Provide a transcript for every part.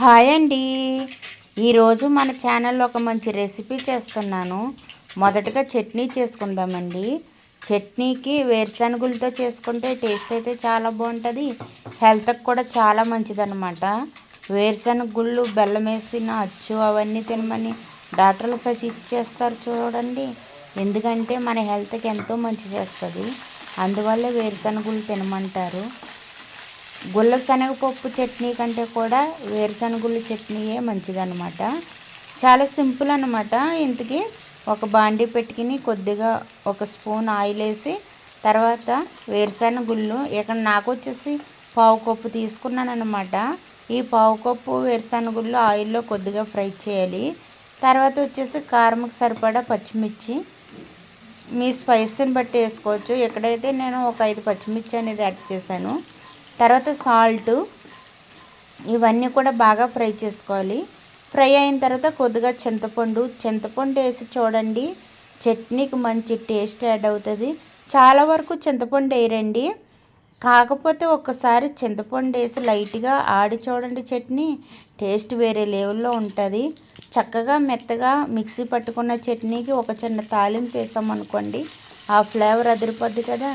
Hi అండి. ఈరోజు మన ఛానల్లో ఒక మంచి రెసిపీ చేస్తున్నాను. మొదటగా చట్నీ చేసుకుందామండి. చట్నీకి వేరుశనగులతో చేసుకుంటే టేస్ట్ అయితే చాలా బాగుంటుంది. హెల్త్కి కూడా చాలా మంచిదన్నమాట. వేరుశనగ గుళ్ళు బెల్లం వేసిన అచ్చు అవన్నీ తినమని డాక్టర్లు సజెస్ట్ చేస్తారు చూడండి. ఎందుకంటే మన హెల్త్కి ఎంతో మంచి చేస్తుంది. అందువల్ల వేరుశనగులు తినమంటారు. గుల్లశనగపప్పు చట్నీ కంటే కూడా వేరుశనగుళ్ళు చట్నీయే మంచిదన్నమాట. చాలా సింపుల్ అనమాట ఇంతకీ ఒక బాండీ పెట్టుకుని కొద్దిగా ఒక స్పూన్ ఆయిల్ వేసి తర్వాత వేరుశనగుళ్ళు ఇక్కడ నాకు వచ్చేసి పావు కప్పు తీసుకున్నాను అనమాట ఈ పావు కప్పు ఆయిల్లో కొద్దిగా ఫ్రై చేయాలి. తర్వాత వచ్చేసి కారంకి సరిపడా పచ్చిమిర్చి. మీ స్పైసీని బట్టి వేసుకోవచ్చు. ఎక్కడైతే నేను ఒక ఐదు పచ్చిమిర్చి అనేది యాడ్ చేశాను తర్వాత సాల్ట్ ఇవన్నీ కూడా బాగా ఫ్రై చేసుకోవాలి. ఫ్రై అయిన తర్వాత కొద్దిగా చింతపండు చింతపండు వేసి చూడండి చట్నీకి మంచి టేస్ట్ యాడ్ అవుతుంది. చాలా వరకు చింతపండు వేయరండి. కాకపోతే ఒక్కసారి చింతపండు వేసి లైట్గా ఆడి చూడండి చట్నీ టేస్ట్ వేరే లెవెల్లో ఉంటుంది. చక్కగా మెత్తగా మిక్సీ పట్టుకున్న చట్నీకి ఒక చిన్న తాలింపు వేసామనుకోండి ఆ ఫ్లేవర్ అదిరిపోద్ది కదా.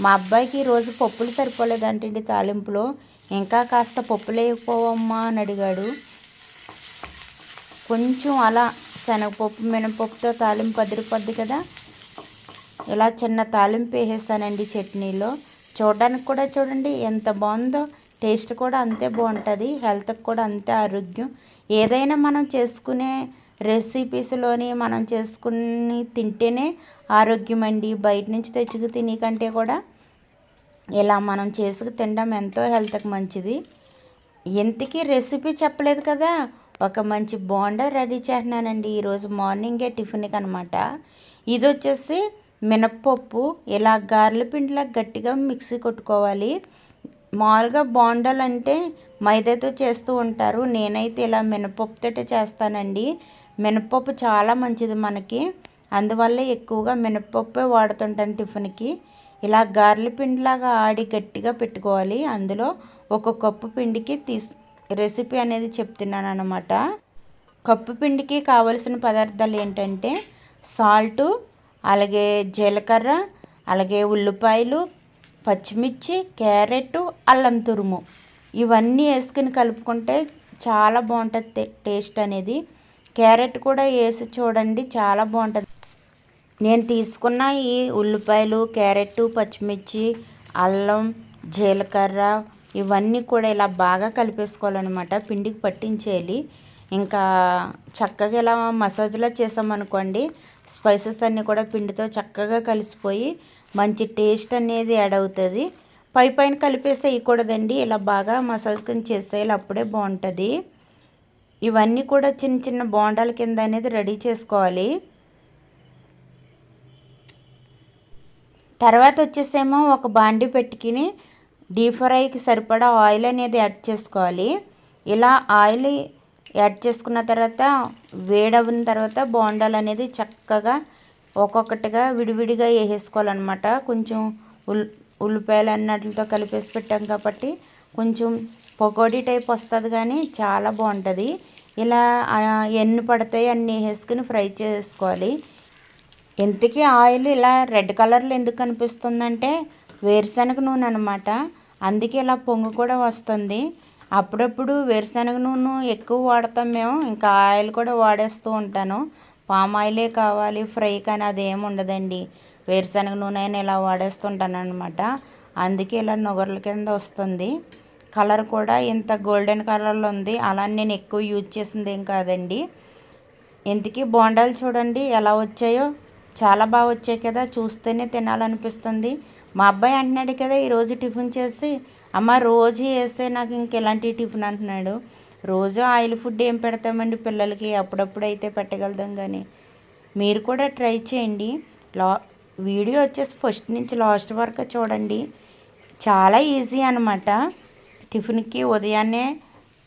మా అబ్బాయికి ఈరోజు పప్పులు సరిపోలేదంటండి తాలింపులో. ఇంకా కాస్త పప్పులు వేయకపోవమ్మా అని అడిగాడు. కొంచెం అలా శనగపప్పు మినపప్పుతో తాలింపు అదిరిపోద్ది కదా. ఇలా చిన్న తాలింపు వేసేస్తానండి చట్నీలో. చూడడానికి కూడా చూడండి ఎంత బాగుందో. టేస్ట్ కూడా అంతే బాగుంటుంది హెల్త్కి కూడా అంతే ఆరోగ్యం. ఏదైనా మనం చేసుకునే రెసిపీస్లోని మనం చేసుకుని తింటేనే ఆరోగ్యం అండి బయట నుంచి తెచ్చుకు తిని కంటే కూడా ఇలా మనం చేసుకు తినడం ఎంతో హెల్త్కి మంచిది. ఎంతకీ రెసిపీ చెప్పలేదు కదా? ఒక మంచి బోండా రెడీ చేస్తున్నానండి. ఈరోజు మార్నింగే టిఫిన్కి అనమాట ఇది వచ్చేసి మినప్పప్పు ఇలా గారెల పిండిలా గట్టిగా మిక్సీ కొట్టుకోవాలి. మామూలుగా బోండాలు అంటే మైదాతో చేస్తూ ఉంటారు. నేనైతే ఇలా మినపప్పుతో చేస్తానండి. మినపప్పు చాలా మంచిది మనకి. అందువల్ల ఎక్కువగా మినపప్పే వాడుతుంటాను టిఫిన్కి. ఇలా గారెల పిండిలాగా ఆడి గట్టిగా పెట్టుకోవాలి. అందులో ఒక కప్పు పిండికి తీసు రెసిపీ అనేది చెప్తున్నాను అనమాట కప్పు పిండికి కావలసిన పదార్థాలు ఏంటంటే సాల్టు అలాగే జీలకర్ర అలాగే ఉల్లిపాయలు పచ్చిమిర్చి క్యారెట్ అల్లం తురుము. ఇవన్నీ వేసుకుని కలుపుకుంటే చాలా బాగుంటుంది టేస్ట్ అనేది. క్యారెట్ కూడా వేసి చూడండి చాలా బాగుంటుంది. నేను తీసుకున్న ఈ ఉల్లిపాయలు క్యారెట్ పచ్చిమిర్చి అల్లం జీలకర్ర ఇవన్నీ కూడా ఇలా బాగా కలిపేసుకోవాలన్నమాట. పిండికి పట్టించేయాలి. ఇంకా చక్కగా ఇలా మసాజ్లా చేసామనుకోండి స్పైసెస్ అన్నీ కూడా పిండితో చక్కగా కలిసిపోయి మంచి టేస్ట్ అనేది యాడ్ అవుతుంది. పై పైన కలిపేసేయకూడదండి ఇలా బాగా మసాజ్ కింద చేసేయాలి అప్పుడే బాగుంటుంది. ఇవన్నీ కూడా చిన్న చిన్న బోండాల కింద అనేది రెడీ చేసుకోవాలి. తర్వాత వచ్చేసేమో ఒక బాండి పెట్టుకుని డీప్ ఫ్రైకి సరిపడా ఆయిల్ అనేది యాడ్ చేసుకోవాలి. ఇలా ఆయిల్ యాడ్ చేసుకున్న తర్వాత వేడవిన తర్వాత బోండాలు అనేది చక్కగా ఒక్కొక్కటిగా విడివిడిగా వేసేసుకోవాలన్నమాట. కొంచెం ఉల్ ఉల్లిపాయలు అన్నట్లతో కలిపేసి పెట్టాం కాబట్టి కొంచెం పకోడీ టైప్ వస్తుంది కానీ చాలా బాగుంటుంది. ఇలా ఎన్ని పడతాయి అన్నీ వేసుకుని ఫ్రై చేసుకోవాలి. ఇంతకీ ఆయిల్ ఇలా రెడ్ కలర్లో ఎందుకు కనిపిస్తుందంటే వేరుశనగ నూనె అనమాట అందుకే ఇలా పొంగు కూడా వస్తుంది. అప్పుడప్పుడు వేరుశనగ నూనె ఎక్కువ వాడతాం మేము ఇంకా ఆయిల్ కూడా వాడేస్తూ ఉంటాను. పామ్ ఆయిలే కావాలి ఫ్రై కానీ అదేం ఉండదండి. వేరుశనగ నూనె అయినా ఇలా వాడేస్తుంటాను అనమాట అందుకే ఇలా నొగర్ల కింద వస్తుంది. కలర్ కూడా ఇంత గోల్డెన్ కలర్లో ఉంది. అలా నేను ఎక్కువ యూజ్ చేసింది ఏం కాదండి. ఇంతకీ బోండాలు చూడండి ఎలా వచ్చాయో. చాలా బాగా వచ్చాయి కదా చూస్తేనే తినాలనిపిస్తుంది. మా అబ్బాయి అంటున్నాడు కదా ఈరోజు టిఫిన్ చేసి అమ్మ రోజు వేస్తే నాకు ఇంక ఎలాంటి టిఫిన్? అంటున్నాడు. రోజు ఆయిల్ ఫుడ్ ఏం పెడతామండి పిల్లలకి? అప్పుడప్పుడు అయితే పెట్టగలుగుతాం కానీ మీరు కూడా ట్రై చేయండి. లా వీడియో వచ్చేసి ఫస్ట్ నుంచి లాస్ట్ వరకు చూడండి. చాలా ఈజీ అనమాట టిఫిన్కి ఉదయాన్నే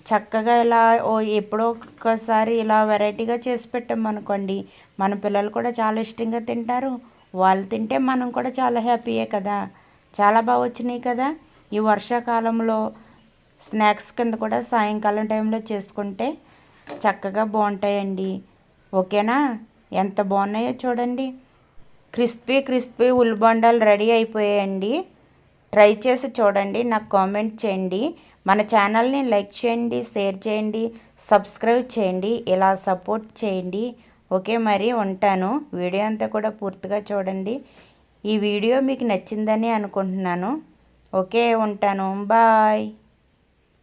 చక్కగా ఇలా ఓ ఎప్పుడో ఒక్కసారి ఇలా వెరైటీగా చేసి పెట్టామనుకోండి మన పిల్లలు కూడా చాలా ఇష్టంగా తింటారు. వాళ్ళు తింటే మనం కూడా చాలా హ్యాపీయే కదా. చాలా బాగా వచ్చినాయి కదా. ఈ వర్షాకాలంలో స్నాక్స్ కింద కూడా సాయంకాలం టైంలో చేసుకుంటే చక్కగా బాగుంటాయండి. ఓకేనా? ఎంత బాగున్నాయో చూడండి. క్రిస్పీ క్రిస్పీ ఉల్లిబొండాలు రెడీ అయిపోయాయండి. ట్రై చేసి చూడండి నాకు కామెంట్ చేయండి. మన ఛానల్ని లైక్ చేయండి షేర్ చేయండి సబ్స్క్రైబ్ చేయండి ఇలా సపోర్ట్ చేయండి. ఓకే మరి ఉంటాను. వీడియో అంతా కూడా పూర్తిగా చూడండి. ఈ వీడియో మీకు నచ్చిందని అనుకుంటున్నాను. ఓకే ఉంటాను. బాయ్.